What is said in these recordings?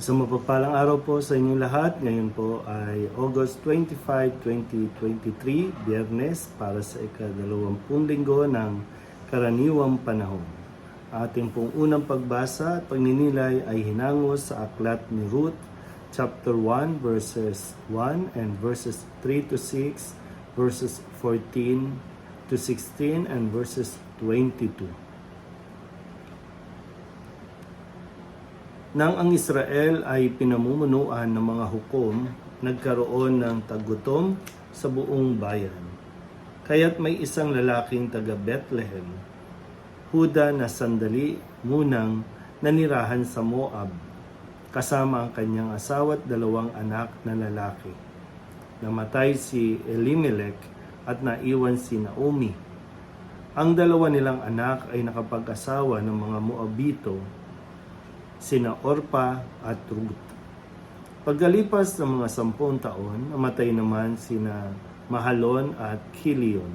Isang mapagpalang araw po sa inyong lahat. Ngayon po ay August 25, 2023, Biyernes para sa ikadalawampung linggo ng karaniwang panahon. Ating pong unang pagbasa at pagninilay ay hinango sa aklat ni Ruth, chapter 1, verses 1 and verses 3 to 6, verses 14 to 16, and verses 22. Nang ang Israel ay pinamumunuan ng mga hukom, nagkaroon ng tagutom sa buong bayan. Kaya't may isang lalaking taga Bethlehem, Huda na sandali munang nanirahan sa Moab, kasama ang kanyang asawa at dalawang anak na lalaki. Namatay si Elimelech at naiwan si Naomi. Ang dalawa nilang anak ay nakapag-asawa ng mga Moabito sina Orpa at Ruth. Pagkalipas ng mga sampung taon, namatay naman sina Mahalon at Kilion.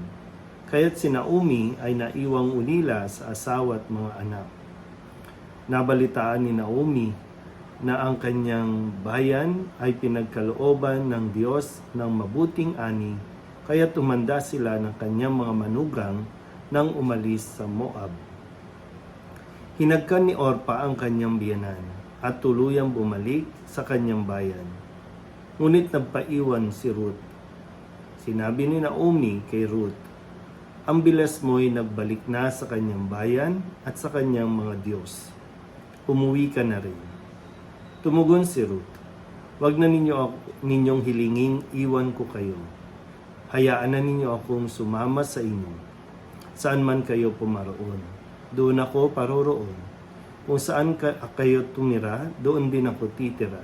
Kaya't si Naomi ay naiwang unila sa asawa at mga anak. Nabalitaan ni Naomi na ang kanyang bayan ay pinagkalooban ng Diyos ng mabuting ani, kaya tumanda sila ng kanyang mga manugang nang umalis sa Moab. Hinagkan ni Orpa ang kanyang biyanan at tuluyang bumalik sa kanyang bayan. Ngunit nagpaiwan si Ruth. Sinabi ni Naomi kay Ruth, Ang bilas mo'y nagbalik na sa kanyang bayan at sa kanyang mga Diyos. Umuwi ka na rin. Tumugon si Ruth, Huwag na ninyo ako, ninyong hilinging iwan ko kayo. Hayaan na ninyo akong sumama sa inyo. Saan man kayo pumaroon doon ako paroroon. Kung saan ka, kayo tumira, doon din ako titira.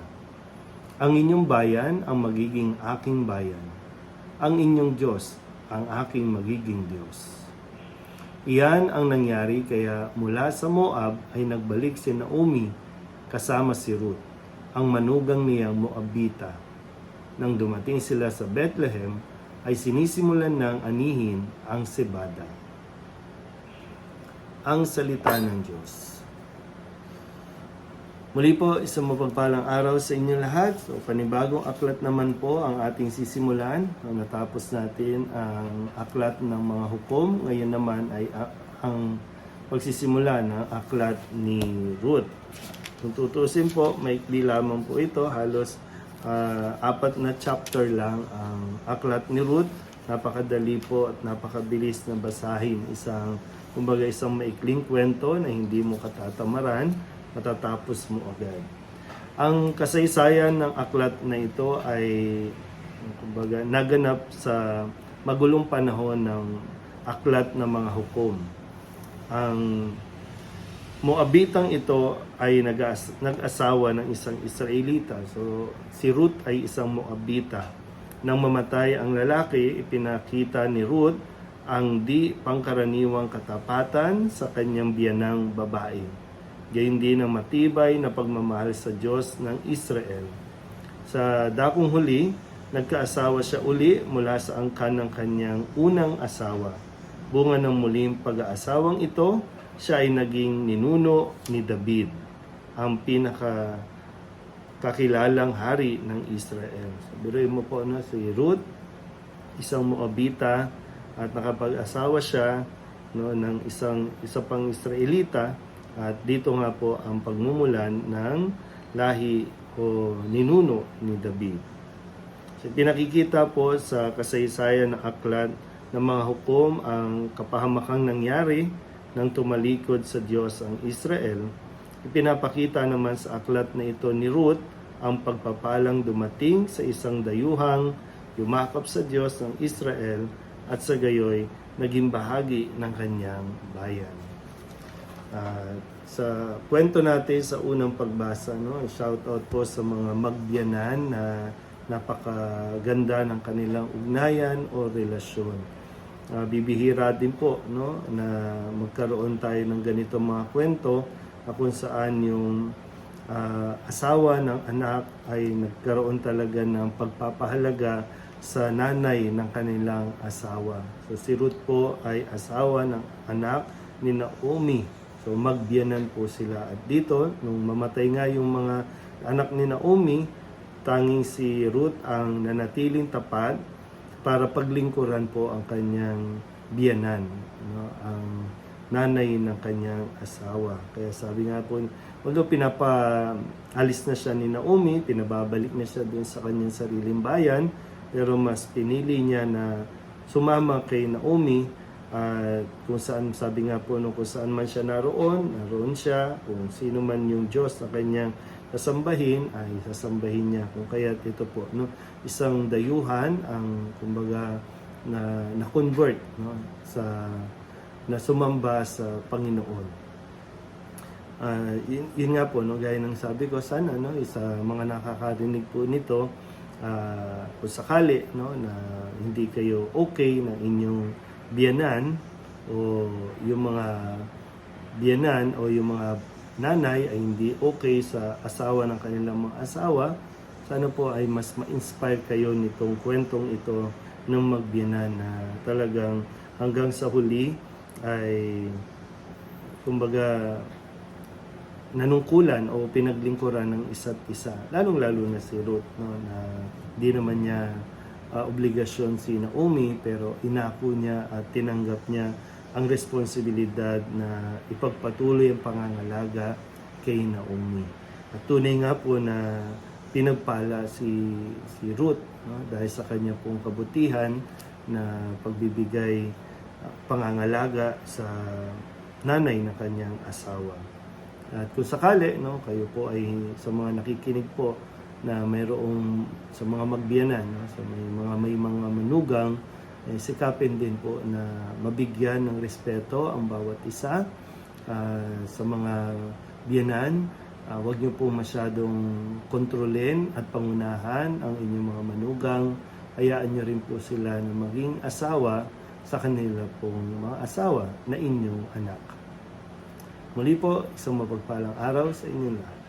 Ang inyong bayan ang magiging aking bayan. Ang inyong Diyos ang aking magiging Diyos. Iyan ang nangyari kaya mula sa Moab ay nagbalik si Naomi kasama si Ruth, ang manugang niyang Moabita. Nang dumating sila sa Bethlehem, ay sinisimulan ng anihin ang sebada ang salita ng Diyos. Muli po, isang mapagpalang araw sa inyo lahat. So, panibagong aklat naman po ang ating sisimulan. Natapos natin ang aklat ng mga hukom. Ngayon naman ay ang pagsisimula ng aklat ni Ruth. Kung tutusin po, maikli lamang po ito. Halos ah, apat na chapter lang ang aklat ni Ruth. Napakadali po at napakabilis na basahin. Isang kumbaga isang maikling kwento na hindi mo katatamaran, matatapos mo agad. Ang kasaysayan ng aklat na ito ay kumbaga naganap sa magulong panahon ng aklat ng mga hukom. Ang Moabitang ito ay nag-as- nag-asawa ng isang Israelita. So si Ruth ay isang Moabita. Nang mamatay ang lalaki, ipinakita ni Ruth ang di pangkaraniwang katapatan sa kanyang biyanang babae. Gayun din ang matibay na pagmamahal sa Diyos ng Israel. Sa dakong huli, nagkaasawa siya uli mula sa angkan ng kanyang unang asawa. Bunga ng muling pag-aasawang ito, siya ay naging ninuno ni David, ang pinaka kakilalang hari ng Israel. So, biruin mo po no, si Ruth, isang Moabita, at nakapag-asawa siya no, ng isang isa pang Israelita at dito nga po ang pagmumulan ng lahi o ninuno ni David. So, pinakikita po sa kasaysayan ng aklat ng mga hukom ang kapahamakang nangyari nang tumalikod sa Diyos ang Israel. Ipinapakita naman sa aklat na ito ni Ruth ang pagpapalang dumating sa isang dayuhang yumakap sa Diyos ng Israel at sa gayoy naging bahagi ng kanyang bayan. Ah, sa kwento natin sa unang pagbasa, no, shout out po sa mga magbiyanan na napakaganda ng kanilang ugnayan o relasyon. Ah, bibihira din po no, na magkaroon tayo ng ganito mga kwento na kung saan yung ah, asawa ng anak ay nagkaroon talaga ng pagpapahalaga sa nanay ng kanilang asawa. So si Ruth po ay asawa ng anak ni Naomi. So magbiyanan po sila. At dito, nung mamatay nga yung mga anak ni Naomi, tanging si Ruth ang nanatiling tapat para paglingkuran po ang kanyang biyanan, no? ang nanay ng kanyang asawa. Kaya sabi nga po, although pinapaalis na siya ni Naomi, pinababalik na siya doon sa kanyang sariling bayan, pero mas pinili niya na sumama kay Naomi at kung saan, sabi nga po, no, kung saan man siya naroon, naroon siya, kung sino man yung Diyos na kanyang sasambahin, ay sasambahin niya. Kung kaya ito po, no, isang dayuhan ang, kumbaga, na na-convert no, sa na sumamba sa Panginoon. Ah, yun, yun nga po, no, gaya ng sabi ko, sana no, sa mga nakakarinig po nito, ah, kung sakali no, na hindi kayo okay na inyong biyanan o yung mga biyanan o yung mga nanay ay hindi okay sa asawa ng kanilang mga asawa, sana po ay mas ma-inspire kayo nitong kwentong ito ng magbiyanan na talagang hanggang sa huli ay kumbaga nanungkulan o pinaglingkuran ng isa't isa. Lalong-lalo na si Ruth no, na di naman niya ah, obligasyon si Naomi pero inako niya at tinanggap niya ang responsibilidad na ipagpatuloy ang pangangalaga kay Naomi. At tunay nga po na pinagpala si si Ruth no, dahil sa kanya pong kabutihan na pagbibigay ah, pangangalaga sa nanay na kanyang asawa. At kung sakali, no, kayo po ay sa mga nakikinig po na mayroong sa mga magbiyanan, no, sa may mga may mga manugang, eh, sikapin din po na mabigyan ng respeto ang bawat isa Ah, sa mga biyanan. ah, huwag niyo po masyadong kontrolin at pangunahan ang inyong mga manugang. Hayaan niyo rin po sila na maging asawa sa kanila pong mga asawa na inyong anak. Muli po, isang mapagpalang araw sa inyong lahat.